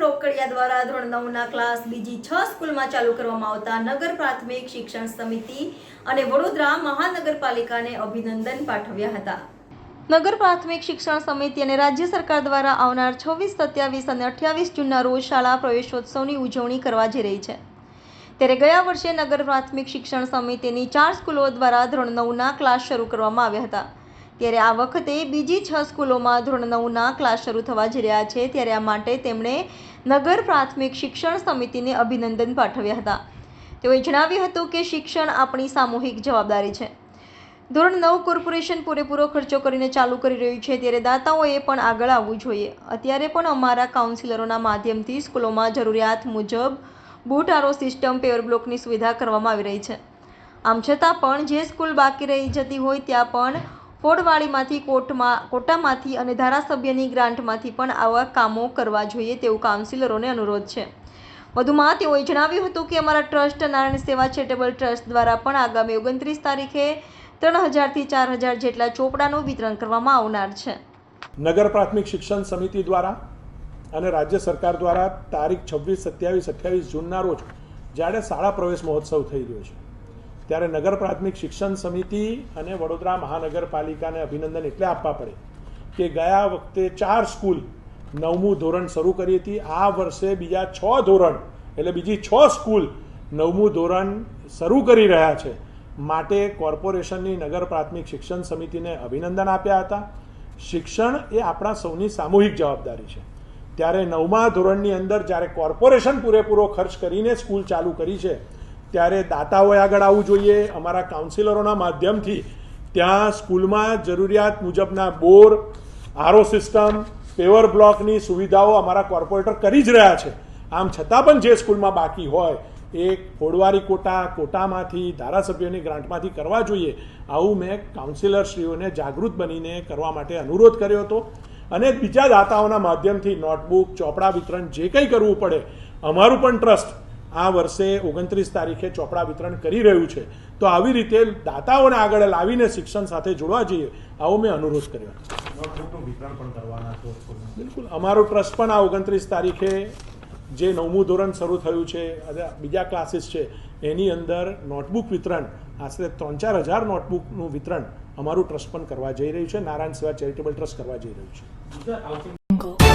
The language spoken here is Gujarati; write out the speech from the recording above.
કાકડિયા દ્વારા ધોરણ નવના ક્લાસ બીજી છ સ્કૂલમાં ચાલુ કરવામાં આવતા નગર પ્રાથમિક શિક્ષણ સમિતિ અને વડોદરા મહાનગરપાલિકાને અભિનંદન પાઠવ્યા હતા. નગર પ્રાથમિક શિક્ષણ સમિતિ અને રાજ્ય સરકાર દ્વારા આવનાર છવ્વીસ સત્યાવીસ અને અઠ્યાવીસ જૂનના રોજ શાળા પ્રવેશોત્સવની ઉજવણી કરવા જઈ રહી છે. ત્યારે ગયા વર્ષે નગર પ્રાથમિક શિક્ષણ સમિતિની ચાર સ્કૂલો દ્વારા ધોરણ નવના ક્લાસ શરૂ કરવામાં આવ્યા હતા. ત્યારે આ વખતે બીજી છ સ્કૂલોમાં ધોરણ નવના ક્લાસ શરૂ થવા જઈ રહ્યા છે. ત્યારે આ માટે તેમણે નગર પ્રાથમિક શિક્ષણ સમિતિને અભિનંદન પાઠવ્યા હતા. તેઓએ જણાવ્યું હતું કે શિક્ષણ આપણી સામૂહિક જવાબદારી છે. ધોરણ નવ કોર્પોરેશન પૂરેપૂરો ખર્ચો કરીને ચાલુ કરી રહ્યું છે ત્યારે દાતાઓએ પણ આગળ આવવું જોઈએ. અત્યારે પણ અમારા કાઉન્સિલરોના માધ્યમથી સ્કૂલોમાં જરૂરિયાત મુજબ બૂટ આરો સિસ્ટમ, પેવર બ્લોકની સુવિધા કરવામાં આવી રહી છે. આમ છતાં પણ જે સ્કૂલ બાકી રહી જતી હોય ત્યાં પણ ફોડવાળીમાંથી કોટમાં કોટામાંથી અને ધારાસભ્યની ગ્રાન્ટમાંથી પણ આવા કામો કરવા જોઈએ તેવું કાઉન્સિલરોને અનુરોધ છે. વધુમાં તેઓએ જણાવ્યું હતું કે અમારા ટ્રસ્ટ નારાયણ સેવા ચેરિટેબલ ટ્રસ્ટ દ્વારા પણ આગામી ઓગણત્રીસ તારીખે ત્રણ હજારથી ચાર હજાર જેટલા ચોપડાનું વિતરણ કરવામાં આવનાર છે. નગર પ્રાથમિક શિક્ષણ સમિતિ દ્વારા અને રાજ્ય સરકાર દ્વારા તારીખ છવ્વીસ, સત્યાવીસ, અઠ્યાવીસ જૂનના રોજ જ્યારે શાળા પ્રવેશ મહોત્સવ થઈ રહ્યો છે ત્યારે નગર પ્રાથમિક શિક્ષણ સમિતિ અને વડોદરા મહાનગરપાલિકાને અભિનંદન એટલે આપવા પડે કે ગયા વખતે ચાર સ્કૂલ નવમું ધોરણ શરૂ કરી હતી. આ વર્ષે બીજા છ ધોરણ એટલે બીજી છ સ્કૂલ નવમું ધોરણ શરૂ કરી રહ્યા છે. માટે કોર્પોરેશનની નગર પ્રાથમિક શિક્ષણ સમિતિને અભિનંદન આપ્યા હતા. શિક્ષણ એ આપણા સૌની સામૂહિક જવાબદારી છે. ત્યારે નવમા ધોરણની અંદર જ્યારે કોર્પોરેશન પૂરેપૂરો ખર્ચ કરીને સ્કૂલ ચાલુ કરી છે ત્યારે દાતાઓએ આગળ આવવું જોઈએ. અમારા કાઉન્સિલરોના માધ્યમથી ત્યાં સ્કૂલમાં જરૂરિયાત મુજબના બોર આરો સિસ્ટમ, પેવર બ્લોકની સુવિધાઓ અમારા કોર્પોરેટર કરી જ રહ્યા છે. આમ છતાં પણ જે સ્કૂલમાં બાકી હોય એ ફોડવારી કોટા, કોટામાંથી, ધારાસભ્યોની ગ્રાન્ટમાંથી કરવા જોઈએ. આવું મેં કાઉન્સિલરશ્રીઓને જાગૃત બનીને કરવા માટે અનુરોધ કર્યો હતો. અને બીજા દાતાઓના માધ્યમથી નોટબુક, ચોપડા વિતરણ જે કંઈ કરવું પડે, અમારું પણ ટ્રસ્ટ આ વર્ષે ઓગણત્રીસ તારીખે ચોપડા વિતરણ કરી રહ્યું છે. તો આવી રીતે દાતાઓને આગળ લાવીને શિક્ષણ સાથે જોડવા જોઈએ આવો મેં અનુરોધ કર્યો. નોટબુકનું વિતરણ પણ કરવાના બિલકુલ. અમારો ટ્રસ્ટ પણ આ ઓગણત્રીસ તારીખે જે નવમું ધોરણ શરૂ થયું છે અને બીજા ક્લાસીસ છે એની અંદર નોટબુક વિતરણ આશરે ત્રણ ચાર હજાર નોટબુકનું વિતરણ અમારું ટ્રસ્ટ પણ કરવા જઈ રહ્યું છે. નારાયણ સેવા ચેરિટેબલ ટ્રસ્ટ કરવા જઈ રહ્યું છે.